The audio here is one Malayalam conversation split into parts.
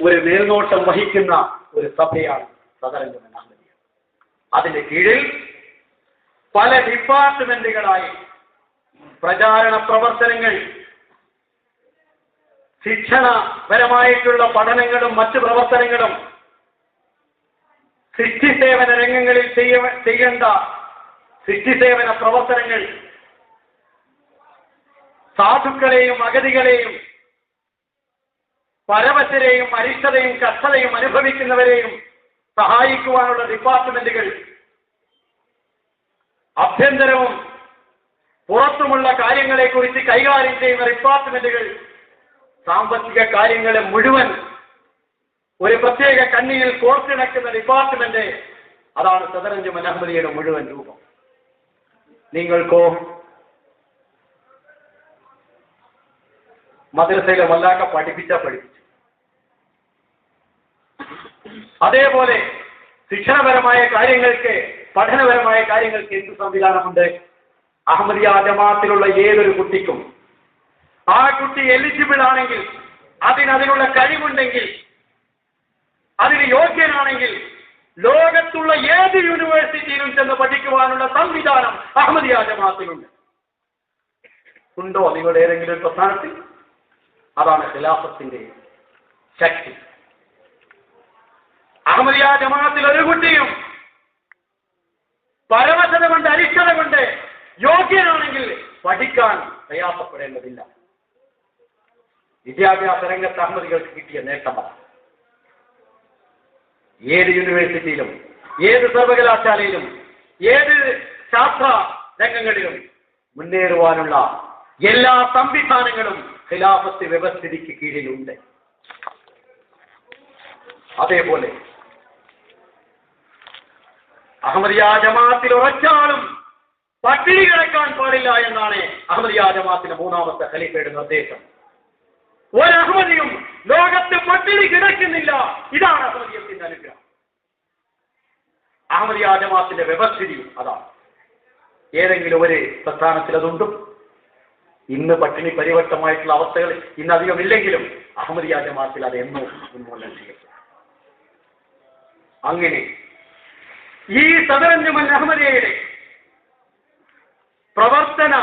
ഒരു മേൽനോട്ടം വഹിക്കുന്ന ഒരു സഭയാണ് സദരംഗം അതിന്റെ കീഴിൽ പല ഡിപ്പാർട്ട്മെന്റുകളായി പ്രചാരണ പ്രവർത്തനങ്ങൾ ശിക്ഷണപരമായിട്ടുള്ള പഠനങ്ങളും മറ്റു പ്രവർത്തനങ്ങളും സേവന രംഗങ്ങളിൽ ചെയ്യ- ചെയ്യേണ്ട സേവന പ്രവർത്തനങ്ങൾ സാധുക്കളെയും അഗതികളെയും പരവശരെയും അരിഷ്ടതയും കഷ്ടതയും അനുഭവിക്കുന്നവരെയും സഹായിക്കുവാനുള്ള ഡിപ്പാർട്ട്മെന്റുകൾ ആഭ്യന്തരവും പുറത്തുമുള്ള കാര്യങ്ങളെക്കുറിച്ച് കൈകാര്യം ചെയ്യുന്ന ഡിപ്പാർട്ട്മെന്റുകൾ സാമ്പത്തിക കാര്യങ്ങളെ മുഴുവൻ ഒരു പ്രത്യേക കണ്ണിയിൽ കോർത്തിണക്കുന്ന ഡിപ്പാർട്ട്മെന്റ് അതാണ് സദരഞ്ജമൻ മനഹമ്മദിയുടെ മുഴുവൻ രൂപം. നിങ്ങൾക്കോ മദ്രസയിലെ വല്ലാക്ക പഠിപ്പിച്ച പഠിപ്പിച്ചു അതേപോലെ ശിക്ഷണപരമായ കാര്യങ്ങൾക്ക് പഠനപരമായ കാര്യങ്ങൾക്ക് എന്ത് സംവിധാനമുണ്ട്? അഹമ്മദിയ ജമാഅത്തിലുള്ള ഏതൊരു കുട്ടിക്കും? ആ കുട്ടി എലിജിബിൾ ആണെങ്കിൽ അതിനതിനുള്ള കഴിവുണ്ടെങ്കിൽ അതിന് യോഗ്യനാണെങ്കിൽ ലോകത്തുള്ള ഏത് യൂണിവേഴ്സിറ്റിയിലും ചെന്ന് പഠിക്കുവാനുള്ള സംവിധാനം അഹമ്മദിയ ജമാഅത്തിലുണ്ട്. ഉണ്ടോ നിങ്ങളുടെ ഏതെങ്കിലും പ്രസ്ഥാനത്തിൽ? അതാണ് ഖിലാഫത്തിന്റെ ശക്തി. അഹമ്മദിയ ജമാഅത്തിൽ ഒരു കുട്ടിയും പരവശത കൊണ്ട് അരിഷ്ടത കൊണ്ട് യോഗ്യനാണെങ്കിൽ പഠിക്കാൻ പ്രയാസപ്പെടേണ്ടതില്ല വിദ്യാഭ്യാസ രംഗത്ത് അഹമ്മദികൾക്ക് കിട്ടിയ നേട്ടമാണ്. ഏത് യൂണിവേഴ്സിറ്റിയിലും ഏത് സർവകലാശാലയിലും ഏത് ശാസ്ത്ര രംഗങ്ങളിലും മുന്നേറുവാനുള്ള എല്ലാ സംവിധാനങ്ങളും ഖിലാഫത്ത് വ്യവസ്ഥിതിക്ക് കീഴിലുണ്ട്. അതേപോലെ അഹമ്മദിയ ജമാഅത്തിൽ ഉറച്ചാലും പട്ടിണി കിടക്കാൻ പാടില്ല എന്നാണ് അഹമ്മദിയ ജമാഅത്തിന്റെ മൂന്നാമത്തെ ഖലീഫയുടെ നിർദ്ദേശം. ഒരു അഹമ്മദിയും ലോകത്ത് പട്ടിണി കിടക്കുന്നില്ല. ഇതാണ് അഹമ്മദിയത്തിന്റെ അനുഗ്രഹം. അഹമ്മദിയ ജമാഅത്തിന്റെ വ്യവസ്ഥിതിയും അതാണ്. ഏതെങ്കിലും ഒരു പ്രസ്ഥാനത്തിൽ അതുണ്ടും ഇന്ന് പട്ടിണി പരിവർത്തമായിട്ടുള്ള അവസ്ഥകൾ ഇന്ന് അധികം ഇല്ലെങ്കിലും അഹമ്മദിയ ജമാഅത്തിൽ അത് എന്നും അങ്ങനെ ഈ സദരഞ്ജുമൽ അഹമ്മദിയയുടെ പ്രവർത്തന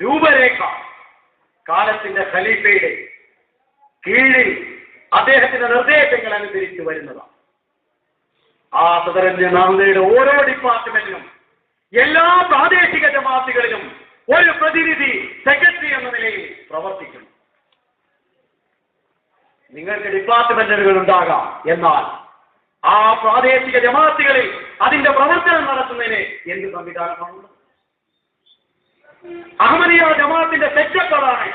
രൂപരേഖ കാലത്തിന്റെ ഖലീഫയുടെ കീഴിൽ അദ്ദേഹത്തിന്റെ നിർദ്ദേശങ്ങൾ അനുസരിച്ച് വരുന്നതാണ്. ആ സദരഞ്ജൻ അഹമ്മദിയുടെ ഓരോ ഡിപ്പാർട്ട്മെന്റിലും എല്ലാ പ്രാദേശിക ജമാഅത്തുകളിലും ഒരു പ്രതിനിധി സെക്രട്ടറി എന്ന നിലയിൽ പ്രവർത്തിക്കുന്നു. നിങ്ങൾക്ക് ഡിപ്പാർട്ട്മെന്റുകൾ ഉണ്ടാകാം എന്നാൽ ആ പ്രാദേശിക ജമാഅത്തുകളിൽ അതിന്റെ പ്രവർത്തനം നടത്തുന്നതിന് എന്ത് സംവിധാനമാണുള്ളത് അഹമ്മദിയ ജമാഅത്തിന്റെ സെറ്റപ്പതാണ്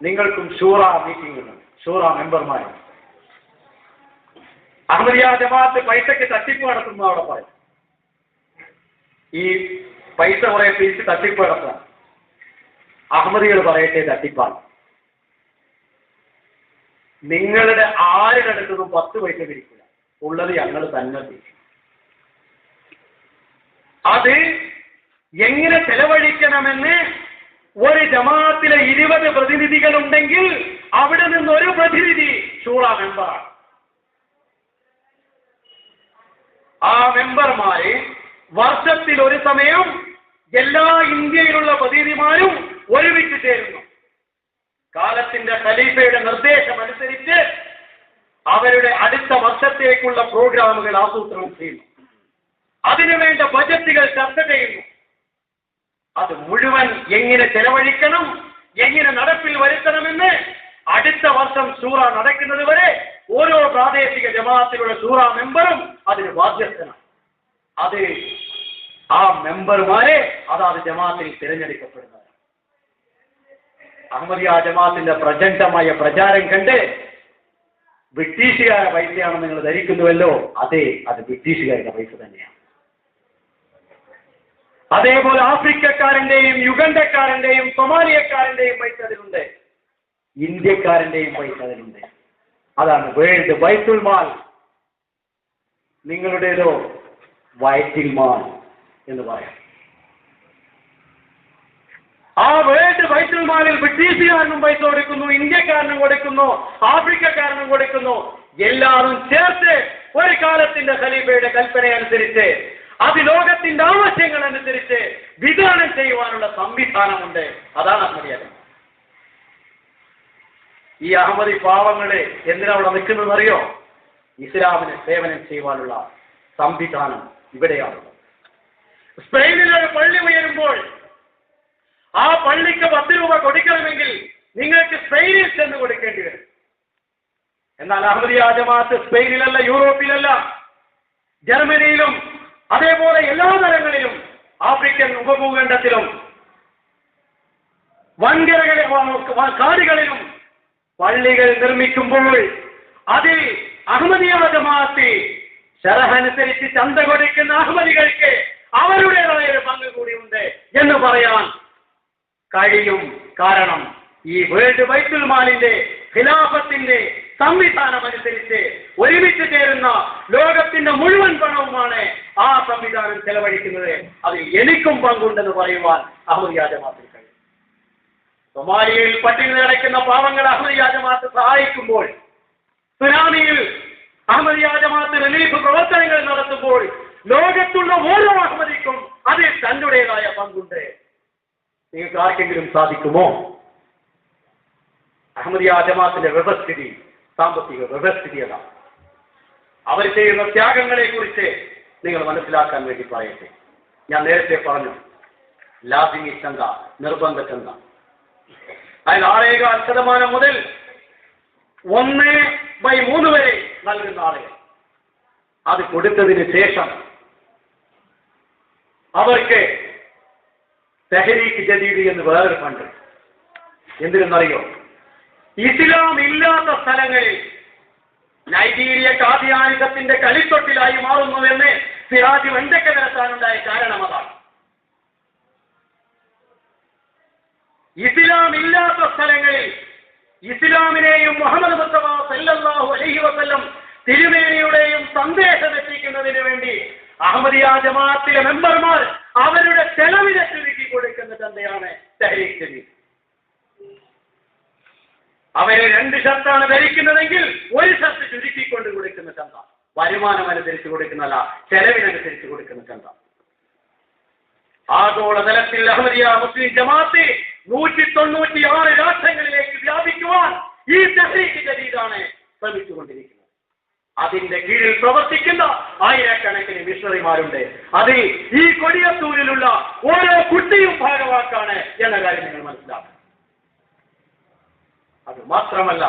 നിങ്ങൾക്കും ഷൂറ മീറ്റിംഗ് ഷൂറ മെമ്പർമാർ അഹമ്മദിയ ജമാഅത്ത് പൈസയ്ക്ക് തട്ടിപ്പ് നടത്തുന്നു അവിടെ പറയും ഈ പൈസ കുറെ പിരിച്ച് തട്ടിപ്പ് നടത്താൻ അഹമ്മദികൾ പറയട്ടെ തട്ടിപ്പാണ്. നിങ്ങളുടെ ആരുടെ അടുത്തുനിന്നും പത്ത് പൈസ പിരിക്കില്ല ഉള്ളത് ഞങ്ങൾ തന്നെ പിരിക്കും. അത് എങ്ങനെ ചെലവഴിക്കണമെന്ന് ഒരു ജമാഅത്തിലെ ഇരുപത് പ്രതിനിധികൾ ഉണ്ടെങ്കിൽ അവിടെ നിന്ന് ഒരു പ്രതിനിധി ചൂള മെമ്പറാണ്. ആ മെമ്പർമാര് വർഷത്തിൽ ഒരു സമയം എല്ലാ ഇന്ത്യയിലുള്ള പ്രതിനിധിമാരും ഒരുമിച്ച് ചേരുന്നു. കാലത്തിന്റെ ഖലീഫയുടെ നിർദ്ദേശം അനുസരിച്ച് അവരുടെ അടുത്ത വർഷത്തേക്കുള്ള പ്രോഗ്രാമുകൾ ആസൂത്രണം ചെയ്യുന്നു. അതിനുവേണ്ട ബജറ്റുകൾ ചർച്ച ചെയ്യുന്നു. അത് മുഴുവൻ എങ്ങനെ ചെലവഴിക്കണം എങ്ങനെ നടപ്പിൽ വരുത്തണമെന്ന് അടുത്ത വർഷം സൂറ നടക്കുന്നത് വരെ ഓരോ പ്രാദേശിക ജമാഅത്തിലുള്ള സൂറ മെമ്പറും അതിന് ബാധ്യസ്ഥനാണ്. അത് ആ മെമ്പർമാരെ അതാത് ജമാഅത്തിൽ തിരഞ്ഞെടുക്കപ്പെടുന്നത് അഹമ്മദിയ ജമാഅത്തിന്റെ പ്രചണ്ഡമായ പ്രചാരം കണ്ട് ബ്രിട്ടീഷുകാരുടെ പൈസയാണ് നിങ്ങൾ ധരിക്കുന്നുവല്ലോ അതെ അത് ബ്രിട്ടീഷുകാരുടെ പൈസ തന്നെയാണ്. അതേപോലെ ആഫ്രിക്കക്കാരന്റെയും യുഗണ്ടക്കാരന്റെയും സൊമാലിയക്കാരന്റെയും പൈസ അതിലുണ്ട്. ഇന്ത്യക്കാരന്റെയും പൈസ അതിലുണ്ട്. അതാണ് വേൾഡ് ബൈത്തുൽ മാൽ. നിങ്ങളുടേതോ വയറ്റിൽ മാൽ എന്ന് പറയാം. ആ വേൾഡ് ബൈത്തുൽ ബ്രിട്ടീഷുകാരനും പൈസ കൊടുക്കുന്നു ഇന്ത്യക്കാരനും കൊടുക്കുന്നു ആഫ്രിക്കക്കാരനും കൊടുക്കുന്നു. എല്ലാവരും ചേർത്ത് ഒരു കാലത്തിന്റെ ഖലീഫയുടെ കൽപ്പന അനുസരിച്ച് അത് ലോകത്തിന്റെ ആവശ്യങ്ങൾ അനുസരിച്ച് വിതരണം ചെയ്യുവാനുള്ള സംവിധാനമുണ്ട്. അതാണ് അഹമ്മദിയത് ഈ അഹമ്മദി പാവങ്ങളെ എന്തിനാ അവിടെ നിൽക്കുന്നത് അറിയോ ഇസ്ലാമിനെ സേവനം ചെയ്യുവാനുള്ള സംവിധാനം ഇവിടെയാണ് സ്പെയിനിൽ ഒരു പള്ളി ഉയരുമ്പോൾ ആ പള്ളിക്ക് പത്ത് രൂപ കൊടുക്കണമെങ്കിൽ നിങ്ങൾക്ക് സ്പെയിനിൽ ചെന്ന് കൊടുക്കേണ്ടി വരും. എന്നാൽ അഹമ്മദിയ ജമാഅത്ത് സ്പെയിനിലല്ല യൂറോപ്പിലല്ല ജർമ്മനിയിലും അതേപോലെ എല്ലാ തലങ്ങളിലും ആഫ്രിക്കൻ ഉപഭൂഖണ്ഡത്തിലും വൻകരകളിൽ കാടുകളിലും പള്ളികൾ നിർമ്മിക്കുമ്പോൾ അതിൽ അഹമ്മദിയ ജമാഅത്ത് ശരഹനുസരിച്ച് ചന്ത കൊടുക്കുന്ന അഹമ്മദികൾക്ക് അവരുടേതായ ഒരു പങ്ക് കൂടിയുണ്ട് എന്ന് പറയാൻ കഴിയും കാരണം ഈ വേൾഡ് ബൈത്തുൽ മാലിന്റെ ഖിലാഫത്തിന്റെ സംവിധാനം അനുസരിച്ച് ഒരുമിച്ച് ചേരുന്ന ലോകത്തിന്റെ മുഴുവൻ പണവുമാണ് ആ സംവിധാനം ചെലവഴിക്കുന്നത്. അതിൽ എനിക്കും പങ്കുണ്ടെന്ന് പറയുവാൻ അഹമ്മദ് മാത്രം കഴിയും. സൊമാലിയയിൽ പട്ടിണി നടക്കുന്ന പാവങ്ങൾ അഹമ്മദ് ജമാഅത്ത് സഹായിക്കുമ്പോൾ സുനാമിയിൽ അഹമ്മദ് ജമാഅത്ത് റിലീഫ് പ്രവർത്തനങ്ങൾ നടത്തുമ്പോൾ ലോകത്തുള്ള ഓരോ അഹമ്മദിക്കും അതിൽ തന്റെതായ പങ്കുണ്ട്. നിങ്ങൾക്ക് ആർക്കെങ്കിലും സാധിക്കുമോ? അഹമ്മദിയ ജമാഅത്തിന്റെ വ്യവസ്ഥിതി സാമ്പത്തിക വ്യവസ്ഥിതി അതാണ് അവർ ചെയ്യുന്ന ത്യാഗങ്ങളെ കുറിച്ച് നിങ്ങൾ മനസ്സിലാക്കാൻ വേണ്ടി പറയട്ടെ. ഞാൻ നേരത്തെ പറഞ്ഞു ലാസിമി ചന്ത നിർബന്ധ ചന്ത അതിൽ ആറേകാൽ ശതമാനം മുതൽ ഒന്ന് ബൈ മൂന്ന് വരെ നൽകുന്ന ആളുകൾ. അത് കൊടുത്തതിന് ശേഷം അവർക്ക് തെഹരീക്ക് ജദീദ് എന്ന് വേറൊരു ഫണ്ട് എന്തിനെന്നറിയോ? ഇസ്ലാം ഇല്ലാത്ത സ്ഥലങ്ങളിൽ നൈജീരിയ കാതിയാനികത്തിന്റെ കളിത്തൊട്ടിലായി മാറുന്നുവെന്ന് സിറാജ് വെണ്ടക്ക നിരത്താനുണ്ടായ കാരണം അതാണ്. ഇസ്ലാം ഇല്ലാത്ത സ്ഥലങ്ങളിൽ ഇസ്ലാമിനെയും മുഹമ്മദ് മുസ്തഫ സല്ലാഹു അലഹി വസ്ല്ലം തിരുമേനിയുടെയും സന്ദേശം എത്തിക്കുന്നതിന് വേണ്ടി അഹമ്മദിയ ജമാഅത്തിലെ മെമ്പർമാർ അവരുടെ ചെലവിനെ ചുരുക്കി കൊടുക്കുന്ന തന്നെയാണ് തെഹരീഖ് അവരെ രണ്ട് ഷർട്ടാണ് ധരിക്കുന്നതെങ്കിൽ ഒരു ഷർട്ട് ചുരുക്കിക്കൊണ്ട് കൊടുക്കുന്ന ചന്ത. വരുമാനം അനുസരിച്ച് കൊടുക്കുന്നതല്ല ചെലവിനനുസരിച്ച് കൊടുക്കുന്ന ചന്ത. ആഗോളതലത്തിൽ അഹമ്മദിയ മുസ്ലിം ജമാഅത്തെ നൂറ്റി തൊണ്ണൂറ്റി ആറ് രാഷ്ട്രങ്ങളിലേക്ക് വ്യാപിക്കുവാൻ ഈ തെഹ്രീക്ക് ജദീദാണ് ശ്രമിച്ചുകൊണ്ടിരിക്കുന്നത്. അതിന്റെ കീഴിൽ പ്രവർത്തിക്കുന്ന ആയിരക്കണക്കിന് മിഷണറിമാരുണ്ട്. അതിൽ ഈ കൊടിയത്തൂരിലുള്ള ഓരോ കുട്ടിയും ഭാഗവാക്കാണ് എന്ന കാര്യം നിങ്ങൾ മനസ്സിലാക്കണം. അത് മാത്രമല്ല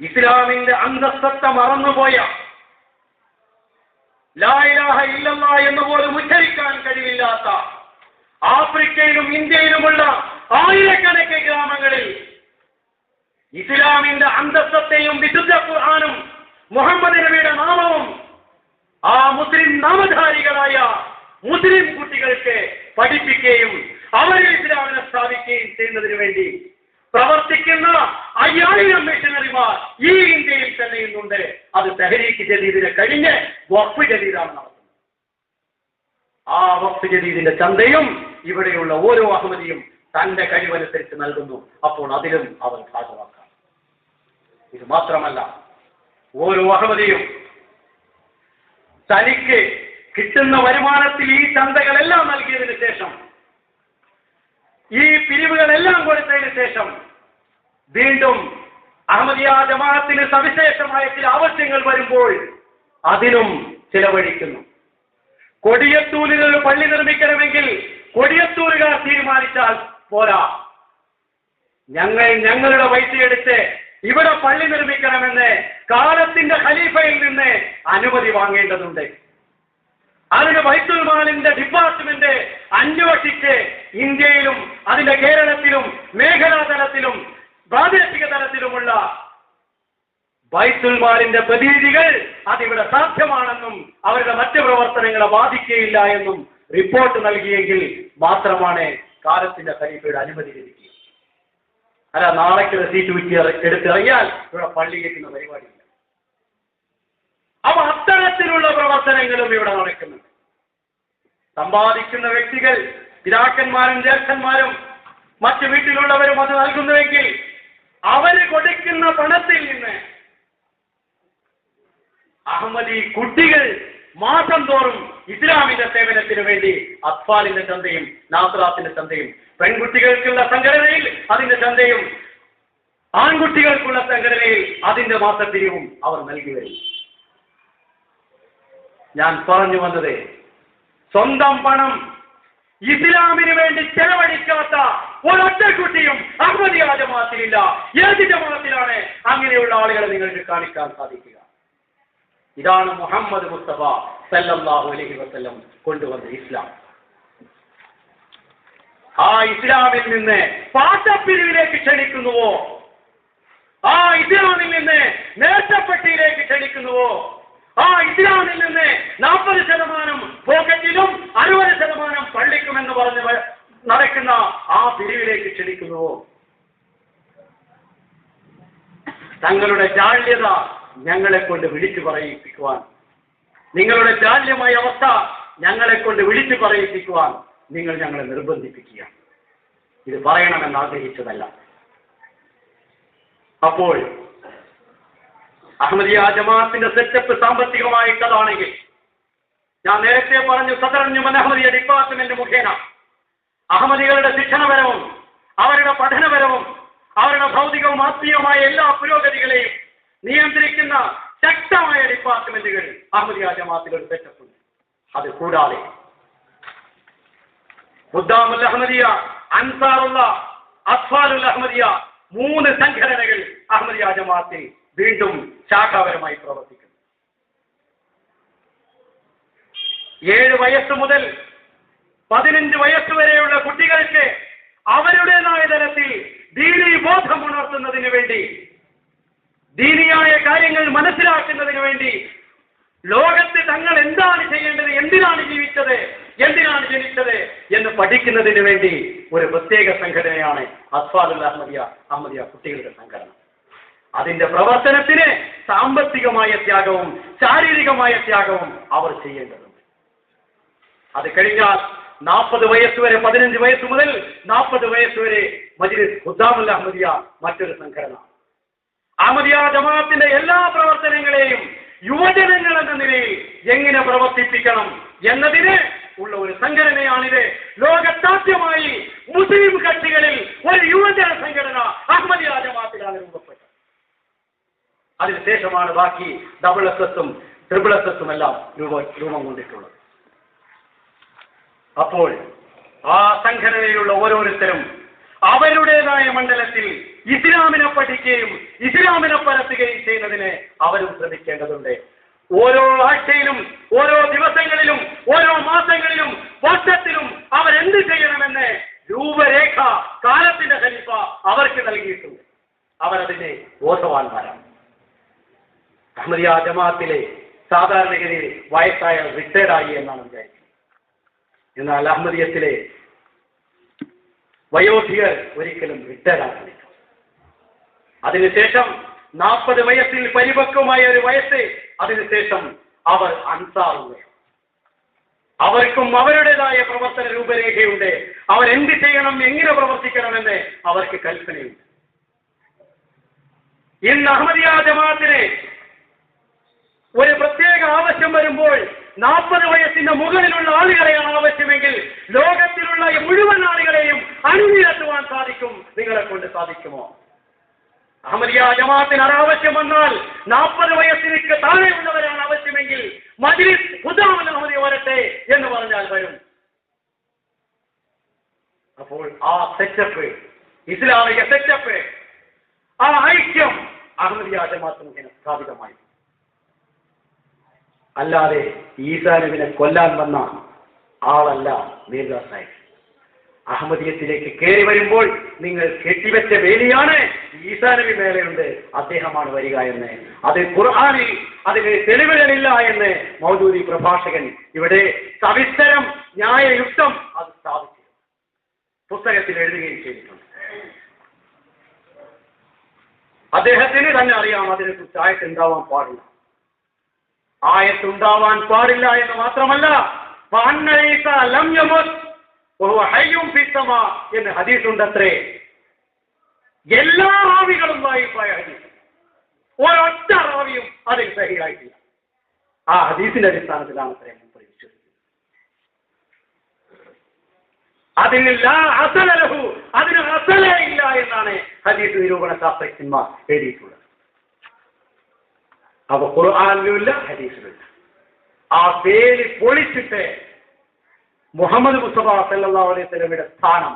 ഇസ്ലാമിന്റെ അന്തസ്സത്ത മറന്നുപോയ ലായിലാഹ ഇല്ലല്ല എന്ന് പോലും ഉച്ചരിക്കാൻ കഴിവില്ലാത്ത ആഫ്രിക്കയിലും ഇന്ത്യയിലുമുള്ള ആയിരക്കണക്കിന് ഗ്രാമങ്ങളിൽ ഇസ്ലാമിന്റെ അന്തസ്സത്തെയും വിശുദ്ധ ഖുർആാനും മുഹമ്മദ് നബിയുടെ നാമവും ആ മുസ്ലിം നാമധാരികളായ മുസ്ലിം കുട്ടികൾക്ക് പഠിപ്പിക്കുകയും അവരെ ഇസ്ലാമിനെ സ്ഥാപിക്കുകയും ചെയ്യുന്നതിന് വേണ്ടി പ്രവർത്തിക്കുന്ന അയ്യായിരം മിഷനറിമാർ ഈ ഇന്ത്യയിൽ തന്നെ ഇന്നുണ്ട്. അത് തെഹരീക്ക് ജലീദിനെ കഴിഞ്ഞ് വഖഫ് ജലീദാണ് നടത്തുന്നത്. ആ വഖഫ് ജലീദിന്റെ ചന്തയും ഇവിടെയുള്ള ഓരോ അഹമ്മദിയും തന്റെ കഴിവനുസരിച്ച് നൽകുന്നു. അപ്പോൾ അതിലും അവർ ഭാഗമാക്കാം. ഇത് മാത്രമല്ല ഓരോ അഹമ്മദിയും തനിക്ക് കിട്ടുന്ന വരുമാനത്തിൽ ഈ ചന്തകളെല്ലാം നൽകിയതിന് ശേഷം ഈ പിരിവുകളെല്ലാം കൊടുത്തതിന് ശേഷം വീണ്ടും അഹമ്മദിയ ജമാഅത്തിന് സവിശേഷമായ ചില ആവശ്യങ്ങൾ വരുമ്പോൾ അതിനും ചിലവഴിക്കുന്നു. കൊടിയത്തൂരിൽ ഒരു പള്ളി നിർമ്മിക്കണമെങ്കിൽ കൊടിയത്തൂരുകാർ തീരുമാനിച്ചാൽ പോരാ. ഞങ്ങൾ ഞങ്ങളുടെ പൈസ എടുത്ത് ഇവിടെ പള്ളി നിർമ്മിക്കണമെന്ന് കാലത്തിന്റെ ഖലീഫയിൽ നിന്ന് അനുമതി വാങ്ങേണ്ടതുണ്ട്. അതിന് ബൈത്തുൽമാലിന്റെ ഡിപ്പാർട്ട്മെന്റ് അന്വേഷിച്ച് ഇന്ത്യയിലും അതിന്റെ കേരളത്തിലും മേഖലാ തലത്തിലും പ്രാദേശിക തലത്തിലുമുള്ള ബൈത്തുൽമാലിന്റെ പ്രതിനിധികൾ അതിവിടെ സാധ്യമാണെന്നും അവരുടെ മറ്റു പ്രവർത്തനങ്ങളെ ബാധിക്കുകയില്ല എന്നും റിപ്പോർട്ട് നൽകിയെങ്കിൽ മാത്രമാണ് കാലത്തിന്റെ ഖലീഫയുടെ അനുമതി ലഭിക്കുക. അല്ല നാളേക്ക് സീറ്റ് വിറ്റ് എടുത്തിറങ്ങിയാൽ ഇവിടെ പള്ളി കെട്ടുന്ന പരിപാടിയില്ല. അപ്പൊ അത്തരത്തിലുള്ള പ്രവർത്തനങ്ങളും ഇവിടെ നടക്കുന്നുണ്ട്. സമ്പാദിക്കുന്ന വ്യക്തികൾ പിതാക്കന്മാരും ജ്യേഷ്ഠന്മാരും മറ്റു വീട്ടിലുള്ളവരും അത് നൽകുന്നുവെങ്കിൽ അവർ കൊടുക്കുന്ന പണത്തിൽ നിന്ന് അഹമ്മദി കുട്ടികൾ മാസം തോറും ഇസ്ലാമിന്റെ സേവനത്തിന് വേണ്ടി അത്ഫാലിന്റെ ചന്തയും നാസറാത്തിന്റെ ചന്തയും പെൺകുട്ടികൾക്കുള്ള സംഘടനയിൽ അതിന്റെ ചന്തയും ആൺകുട്ടികൾക്കുള്ള സംഘടനയിൽ അതിന്റെ മാസപ്പിരിവും അവർ നൽകി വരും. ഞാൻ പറഞ്ഞു വന്നത് സ്വന്തം പണം ഇസ്ലാമിന് വേണ്ടി ചെലവഴിക്കാത്ത ഒരൊറ്റ കുട്ടിയും അഹമ്മദിയ ജമാഅത്തിലില്ല ഏത് ജമാഅത്തിലാണ് അങ്ങനെയുള്ള ആളുകളെ നിങ്ങൾക്ക് കാണിക്കാൻ സാധിക്കുക? ഇതാണ് മുഹമ്മദ് മുസ്തഫ സല്ലാഹു അലഹി വസ്ലം കൊണ്ടുവന്ന ഇസ്ലാം. ആ ഇസ്ലാമിൽ നിന്ന് പാട്ടപ്പിരിവിലേക്ക് ക്ഷണിക്കുന്നുവോ? ആ ഇസ്ലാമിൽ നിന്ന് നേട്ടപ്പെട്ടിയിലേക്ക് ക്ഷണിക്കുന്നുവോ? ആ ഇസ്ലാമിൽ നിന്ന് നാൽപ്പത് ശതമാനം പോക്കറ്റിലും അറുപത് ശതമാനം പള്ളിക്കുമെന്ന് പറഞ്ഞ് നടക്കുന്ന ആ പിരിവിലേക്ക് ക്ഷണിക്കുന്നുവോ? തങ്ങളുടെ ജാള്യത ഞങ്ങളെ കൊണ്ട് വിളിച്ചു പറയിപ്പിക്കുവാൻ. നിങ്ങളുടെ ജാല്യമായ അവസ്ഥ ഞങ്ങളെ കൊണ്ട് വിളിച്ചു പറയിപ്പിക്കുവാൻ നിങ്ങൾ ഞങ്ങളെ നിർബന്ധിപ്പിക്കുക. ഇത് പറയണമെന്ന് ആഗ്രഹിച്ചതല്ല. അപ്പോൾ അഹമ്മദിയ ജമാഅത്തിന്റെ സെറ്റപ്പ് സാമ്പത്തികമായിട്ടതാണെങ്കിൽ ഞാൻ നേരത്തെ പറഞ്ഞു സദറഞ്ഞുമൻ അഹമ്മദിയ ഡിപ്പാർട്ട്മെന്റ് മുഖേന. അഹമ്മദികളുടെ ശിക്ഷണപരവും അവരുടെ പഠനപരവും അവരുടെ ഭൗതികവും ആത്മീയവുമായ എല്ലാ പുരോഗതികളെയും നിയന്ത്രിക്കുന്ന ശക്തമായ ഡിപ്പാർട്ട്മെന്റുകൾ അഹമ്മദിയ ജമാഅത്തിൽ ഒരു സെറ്റപ്പ് ഉണ്ട് അത് കൂടാതെ മുദ്ദാമുൽ അഹമ്മദിയ അൻസാറുള്ള അസ്ഫാലുൽ അഹമ്മദിയ മൂന്ന് സംഘടനകൾ അഹമ്മദിയ ജമാഅത്തിൽ വീണ്ടും ശാഖാപരമായി പ്രവർത്തിക്കുന്നു. ഏഴ് വയസ്സ് മുതൽ പതിനഞ്ച് വയസ്സ് വരെയുള്ള കുട്ടികൾക്ക് അവരുടേതായ തരത്തിൽ ദീനീ ബോധം ഉണർത്തുന്നതിന് വേണ്ടി ദീനിയായ കാര്യങ്ങൾ മനസ്സിലാക്കുന്നതിന് വേണ്ടി ലോകത്ത് തങ്ങൾ എന്താണ് ചെയ്യേണ്ടത് എന്തിനാണ് ജീവിച്ചത് എന്തിനാണ് ജനിച്ചത് എന്ന് പഠിക്കുന്നതിന് വേണ്ടി ഒരു പ്രത്യേക സംഘടനയാണ് അസ്വാദുൽ അഹമ്മദിയ അഹമ്മദിയ കുട്ടികളുടെ സംഘടന. അതിന്റെ പ്രവർത്തനത്തിന് സാമ്പത്തികമായ ത്യാഗവും ശാരീരികമായ ത്യാഗവും അവർ ചെയ്യേണ്ടതുണ്ട്. അത് കഴിഞ്ഞാൽ നാൽപ്പത് വയസ്സ് വരെ പതിനഞ്ച് വയസ്സ് മുതൽ നാൽപ്പത് വയസ്സ് വരെ മജ്ലിസ് ഹുദ്ദാമുൽ അഹമ്മദിയ മറ്റൊരു സംഘടന. അഹമ്മദിയ ജമാഅത്തിന്റെ എല്ലാ പ്രവർത്തനങ്ങളെയും യുവജനങ്ങൾ എന്ന നിലയിൽ എങ്ങനെ പ്രവർത്തിപ്പിക്കണം എന്നതിന് ഉള്ള ഒരു സംഘടനയാണിത്. ലോകത്താദ്യമായി മുസ്ലിം കക്ഷികളിൽ ഒരു യുവജന സംഘടന അഹമ്മദിയ ജമാഅത്തിലാണ് രൂപപ്പെട്ടത്. അതിനുശേഷമാണ് ബാക്കി ഡബിൾ എസ് എസും ട്രിപ്പിൾ എസ് എസും എല്ലാം രൂപ രൂപം കൊണ്ടിട്ടുള്ളത്. അപ്പോൾ ആ സംഘടനയിലുള്ള ഓരോരുത്തരും അവരുടേതായ മണ്ഡലത്തിൽ ഇസ്ലാമിനെ പഠിക്കുകയും ഇസ്ലാമിനെ പരത്തുകയും ചെയ്യുന്നതിന് അവരും ശ്രമിക്കേണ്ടതുണ്ട്. ഓരോ ആഴ്ചയിലും ഓരോ ദിവസങ്ങളിലും ഓരോ മാസങ്ങളിലും വർഷത്തിലും അവരെന്ത് ചെയ്യണമെന്ന് രൂപരേഖ കാലത്തിന്റെ ഖലീഫ അവർക്ക് നൽകിയിട്ടുണ്ട്. അവരതിന്റെ ബോധവാന്മാരാണ്. അഹമ്മദിയ ജമാഅത്തിലെ സാധാരണഗതിയിൽ വയസ്സായ റിട്ടയർഡായി എന്നാണ് വിചാരിക്കുന്നത്. എന്നാൽ അഹമ്മദിയത്തിലെ വയോധികർ ഒരിക്കലും റിട്ടയർഡ് ആകുന്നില്ല അതിനുശേഷം നാൽപ്പത് വയസ്സിൽ പരിപക്വമായ ഒരു വയസ്സ് അതിനുശേഷം അവർ അൻസാറുകൾ. അവർക്കും അവരുടേതായ പ്രവർത്തന രൂപരേഖയുണ്ട്. അവർ എന്ത് ചെയ്യണം എങ്ങനെ പ്രവർത്തിക്കണമെന്ന് അവർക്ക് കൽപ്പനയുണ്ട്. ഇന്ന് അഹമ്മദിയ ജമാഅത്തിന് ഒരു പ്രത്യേക ആവശ്യം വരുമ്പോൾ നാൽപ്പത് വയസ്സിന്റെ മുകളിലുള്ള ആളുകളെയാണ് ആവശ്യമെങ്കിൽ ലോകത്തിലുള്ള മുഴുവൻ ആളുകളെയും അണിനിരത്തുവാൻ സാധിക്കും. നിങ്ങളെ കൊണ്ട് സാധിക്കുമോ? അഹമ്മദിയ ജമാഅത്തിന് അനാവശ്യം വന്നാൽ നാൽപ്പത് വയസ്സിലേക്ക് താഴെയുള്ളവരാണ് ആവശ്യമെങ്കിൽ മജ്ലിസ് ഹുദാമൽ അഹമ്മദി വരട്ടെ എന്ന് പറഞ്ഞാൽ വരും. അപ്പോൾ ആ സെറ്റപ്പ് ഇസ്ലാമിക സെറ്റപ്പ് ആ ഐക്യം അഹമ്മദിയ ജമാഅത്ത് മുഖേന സ്ഥാപിതമായി. അല്ലാതെ ഈസാനുവിനെ കൊല്ലാൻ വന്ന ആളല്ല മീർദാസ് സാഹിബ്. അഹമ്മദിയത്തിലേക്ക് കയറി വരുമ്പോൾ നിങ്ങൾ കെട്ടിവെച്ച വേലിയാണ് ഈസാനബി മേലയുണ്ട് അദ്ദേഹമാണ് വരിക എന്ന്. അത് ഖുർആാനിൽ അതിന് തെളിവുകളില്ല എന്ന് മൗദൂദി പ്രഭാഷകൻ ഇവിടെ സവിസ്തരം ന്യായയുക്തം അത് സ്ഥാപിച്ചു. പുസ്തകത്തിൽ എഴുതുകയും ചെയ്തിട്ടുണ്ട്. അദ്ദേഹത്തിന് തന്നെ അറിയാം അതിനെക്കുറിച്ച് ആയത്തുണ്ടാവാൻ പാടില്ല. ആയത്തുണ്ടാവാൻ പാടില്ല എന്ന് മാത്രമല്ല എന്ന് ഹദീസുണ്ടത്രേ. എല്ലാ റാവികളും വായിപ്പായ ഹദീസ്. ഒരൊറ്റ റാവിയും അതിൽ സഹിയായിട്ടില്ല ആ ഹദീസിന്റെ അടിസ്ഥാനത്തിലാണ് അത്രേ മുമ്പ് വിശ്വസിക്കുന്നത് അതിന് ലാ അസല ലഹു അതിന് അസലേ ഇല്ല എന്നാണ് ഹദീസ് നിരൂപണ ശാസ്ത്രജ്ഞന്മാർ എഴുതിയിട്ടുള്ളത്. അപ്പൊ ഖുർആാനിലുമില്ല ഹദീസിലുമില്ല. ആ പേര് പൊളിച്ചിട്ട് മുഹമ്മദ് മുസ്തഫ സല്ലാ അലൈഹി സ്വലമിയുടെ സ്ഥാനം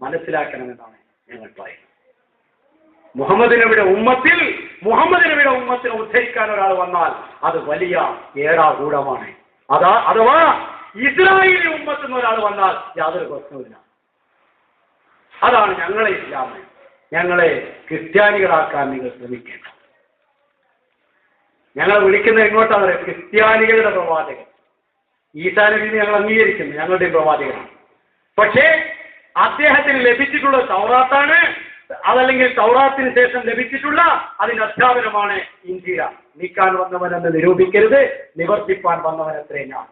മനസ്സിലാക്കണമെന്നാണ് ഞങ്ങൾ പറയുന്നത്. മുഹമ്മദ് നബിയുടെ ഉമ്മത്തിൽ മുഹമ്മദ് നബിയുടെ ഉമ്മത്തിനെ ഉദ്ധരിക്കാൻ ഒരാൾ വന്നാൽ അത് വലിയ ഏടാകൂടമാണ്. അതാ അഥവാ ഇസ്രായേലി ഉമ്മത്തിൽ നിന്ന് ഒരാൾ വന്നാൽ യാതൊരു പ്രശ്നവുമില്ല. അതാണ് ഞങ്ങളെ ഇല്ലാമ ഞങ്ങളെ ക്രിസ്ത്യാനികളാക്കാൻ നിങ്ങൾ ശ്രമിക്കേണ്ട ഞങ്ങൾ വിളിക്കുന്ന എങ്ങോട്ടാണ് ക്രിസ്ത്യാനികളുടെ പ്രവാചകൻ. ഈസാ നബിനെ ഞങ്ങൾ അംഗീകരിക്കുന്നു. ഞങ്ങളുടെ പ്രവാചകനാണ് പക്ഷേ അദ്ദേഹത്തിന് ലഭിച്ചിട്ടുള്ള സൗറാത്താണ് അതല്ലെങ്കിൽ സൗറാത്തിന് ശേഷം ലഭിച്ചിട്ടുള്ള അതിന്റെ അധ്യാപനമാണ് ഇന്ത്യ നീക്കാൻ വന്നവനെന്ന് നിരൂപിക്കരുത് നിവർത്തിപ്പാൻ വന്നവനത്രേ ഞാൻ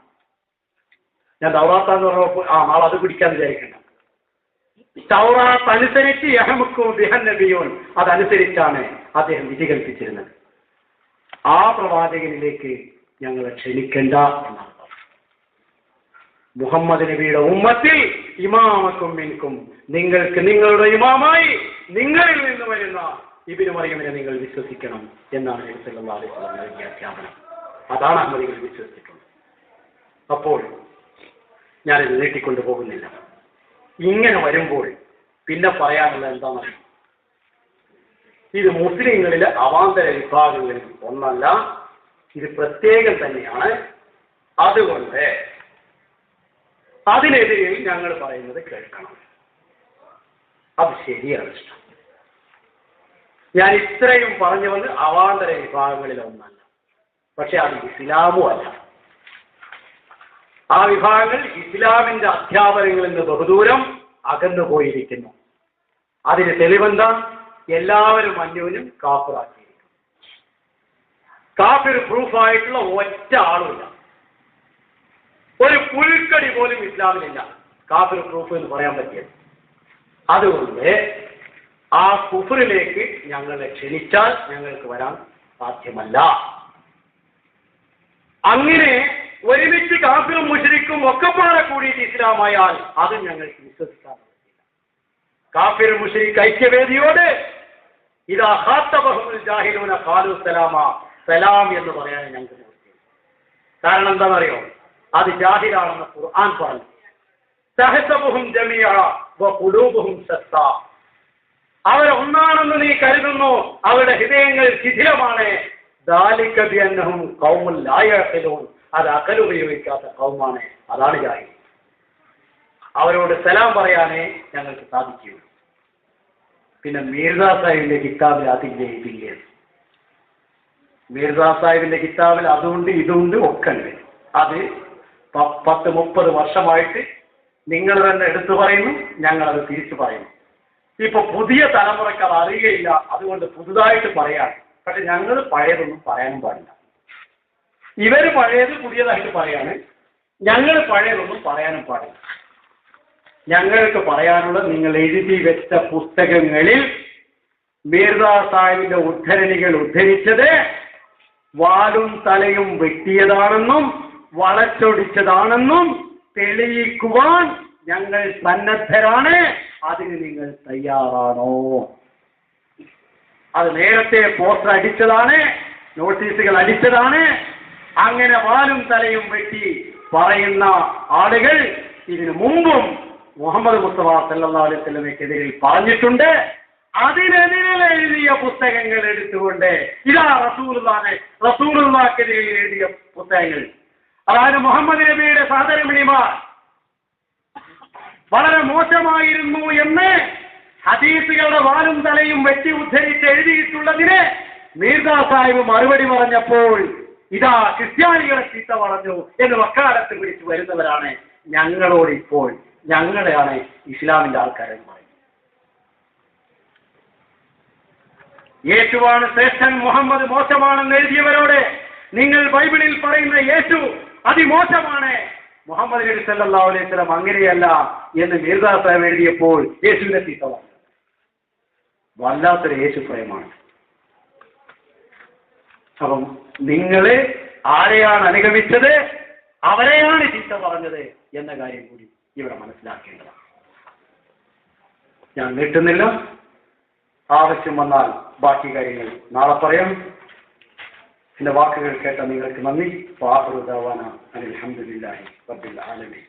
ഞാൻ സൗറാത്താന്ന് പറഞ്ഞപ്പോൾ ആ നാളെ അത് പിടിക്കാൻ വിചാരിക്കണം സൗറാത്ത് അനുസരിച്ച് യഹമുക്കും ബിഹൻ നബിയോൻ അതനുസരിച്ചാണ് അദ്ദേഹം വിധി കൽപ്പിച്ചിരുന്നത് ആ പ്രവാചകനിലേക്ക് ഞങ്ങൾ ക്ഷണിക്കണ്ട എന്നാണ്. മുഹമ്മദ് നബിയുടെ ഉമ്മത്തിൽ ഇമാമക്കും മിൻകും. നിങ്ങൾക്ക് നിങ്ങളുടെ ഇമാമായി നിങ്ങളിൽ നിന്ന് വരുന്ന ഇബിന് മറിയമിനെ നിങ്ങൾ വിശ്വസിക്കണം എന്നാണ് നൽകിയ അധ്യാപനം അതാണ് അഹമ്മദികൾ വിശ്വസിച്ചിട്ടുള്ളത്. അപ്പോൾ ഞാനിത് നീട്ടിക്കൊണ്ടു പോകുന്നില്ല. ഇങ്ങനെ വരുമ്പോൾ പിന്നെ പറയാനുള്ളത് എന്താണ് ഇത് മുസ്ലിങ്ങളിലെ അവാന്തര വിഭാഗങ്ങളിൽ ഒന്നല്ല ഇത് പ്രത്യേകം തന്നെയാണ്. അതുകൊണ്ട് അതിനെതിരെ ഞങ്ങൾ പറയുന്നത് കേൾക്കണം. അത് ശരിയാണ് ഇഷ്ടം. ഞാൻ ഇത്രയും പറഞ്ഞു വന്ന് അവാന്തര വിഭാഗങ്ങളിൽ ഒന്നല്ല. പക്ഷെ അത് ഇസ്ലാമും അല്ല. ആ വിഭാഗങ്ങൾ ഇസ്ലാമിന്റെ അധ്യാപനങ്ങളിൽ നിന്ന് ബഹുദൂരം അകന്നു പോയിരിക്കുന്നു. അതിന് തെളിവെന്താ? എല്ലാവരും അന്യോന്യം കാഫിറാക്കിയിരിക്കുന്നു. കാഫിർ പ്രൂഫായിട്ടുള്ള ഒറ്റ ആളുമില്ല. ഒരു പുൽക്കടി പോലും ഇസ്ലാമിലില്ല. കാഫിർ പ്രൂഫ് എന്ന് പറയാൻ പറ്റിയത്. അതുകൊണ്ട് ആ കുഫറിലേക്ക് ഞങ്ങളെ ക്ഷണിച്ചാൽ ഞങ്ങൾക്ക് വരാൻ സാധ്യമല്ല. അങ്ങനെ ഒരുമിച്ച് കാഫിറും മുഷരിക്കും ഒക്കെപ്പാടെ കൂടിയിട്ട് ഇസ്ലാമായാൽ അത് ഞങ്ങൾക്ക് വിശ്വസിക്കാൻ പറ്റില്ല. കാഫിർ മുഷരിക്ക് ഐക്യവേദിയോട് ഇതാ ഹാത്തബഹുൽ ജാഹിലൂന ഖാലു സലാമ സലാം എന്ന് പറയാൻ ഞങ്ങൾക്ക്. കാരണം എന്താണെന്നറിയോ? അത് ജാഹിലാണെന്ന് ഖുർആൻ പറഞ്ഞു. സഹസബുഹും ജമിയ വ സത്ത. അവർ ഒന്നാണെന്ന് നീ കരുതുന്നു. അവരുടെ ഹൃദയങ്ങൾ ശിഥിലമാണ്. ദാലിക ബിഅന്നഹും ഖൗമുൻ ലാ യഅഖിലൂൻ. അത് അകൽ ഉപയോഗിക്കാത്ത കൗമാണ് അതാണ് ജാഹിൽ. അവരോട് സലാം പറയാനേ ഞങ്ങൾക്ക് സാധിക്കുകയുള്ളൂ. പിന്നെ മീർദാ സാഹിബിന്റെ കിതാബിൽ അതില്ലേ ഇതില്ലേ മീർദാ സാഹിബിന്റെ കിതാബിൽ അതുകൊണ്ട് ഇതുണ്ട് ഒക്കെ ഉണ്ട് അത് പത്ത് മുപ്പത് വർഷമായിട്ട് നിങ്ങൾ തന്നെ എടുത്തു പറയുന്നു ഞങ്ങളത് തിരിച്ചു പറയുന്നു. ഇപ്പൊ പുതിയ തലമുറയ്ക്ക് അത് അറിയുകയില്ല അതുകൊണ്ട് പുതുതായിട്ട് പറയാം. പക്ഷെ ഞങ്ങൾ പഴയതൊന്നും പറയാനും പാടില്ല. ഇവർ പഴയത് പുതിയതായിട്ട് പറയാണ് ഞങ്ങൾ പഴയതൊന്നും പറയാനും പാടില്ല. ഞങ്ങൾക്ക് പറയാനുള്ള നിങ്ങൾ എഴുതി വെച്ച പുസ്തകങ്ങളിൽ മീർദാ സാഹിബിന്റെ ഉദ്ധരണികൾ ഉദ്ധരിച്ചത് വാലും തലയും വെട്ടിയതാണെന്നും വളച്ചൊടിച്ചതാണെന്നും തെളിയിക്കുവാൻ ഞങ്ങൾ സന്നദ്ധരാണ്. അതിന് നിങ്ങൾ തയ്യാറാണോ? അത് നേരത്തെ പോസ്റ്റർ അടിച്ചതാണ് നോട്ടീസുകൾ അടിച്ചതാണ്. അങ്ങനെ വാലും തലയും വെട്ടി പറയുന്ന ആളുകൾ ഇതിനു മുമ്പും മുഹമ്മദ് മുസ്തഫ വസല്ലമയ്ക്കെതിരെ പറഞ്ഞിട്ടുണ്ട്. അതിനെതിരെ എഴുതിയ പുസ്തകങ്ങൾ എടുത്തുകൊണ്ട് ഇതാ റസൂലുള്ളാനെ റസൂലുള്ളാക്കെതിരെ എഴുതിയ പുസ്തകങ്ങൾ. അതായത് മുഹമ്മദ് നബിയുടെ സഹധർമ്മിണിമാർ വളരെ മോശമായിരുന്നു എന്ന് ഹദീസുകളുടെ വാലും തലയും വെട്ടി ഉദ്ധരിച്ച് എഴുതിയിട്ടുള്ളതിന് മീർദാ സാഹിബ് മറുപടി പറഞ്ഞപ്പോൾ ഇതാ ക്രിസ്ത്യാനികളെ ചീത്ത പറഞ്ഞു എന്ന് വക്കാലത്ത് പിടിച്ചു വരുന്നവരാണ് ഞങ്ങളോട് ഇപ്പോൾ ഞങ്ങളെയാണ് ഇസ്ലാമിന്റെ ആൾക്കാരെ യേശുവാണ് ശ്രേഷ്ഠൻ മുഹമ്മദ് മോശമാണെന്ന് എഴുതിയവരോട് നിങ്ങൾ ബൈബിളിൽ പറയുന്ന യേശു അതിമോശമാണ്. മുഹമ്മദ് നബി സല്ലല്ലാഹു അലൈഹി വസല്ലം അങ്ങനെയല്ല എന്ന് മീർദാ സാഹിബ് എഴുതിയപ്പോൾ യേശുവിനെ ചീത്ത പറഞ്ഞു വല്ലാത്തൊരു യേശു സ്വയമാണ് അപ്പം നിങ്ങൾ ആരെയാണ് അനുഗമിച്ചത്? അവരെയാണ് ചീത്ത പറഞ്ഞത് എന്ന കാര്യം കൂടി ഇവിടെ മനസ്സിലാക്കേണ്ടതാണ്. ഞാൻ നീട്ടുന്നില്ല. ആവശ്യം വന്നാൽ ബാക്കി കാര്യങ്ങൾ നാളെ പറയാം. இந்த வாக்குகள் கேட்ட உங்களுக்கு நன்றி. வாகுதாவானா அலி அஹமதுல்லாஹி ரபில் ஆலமி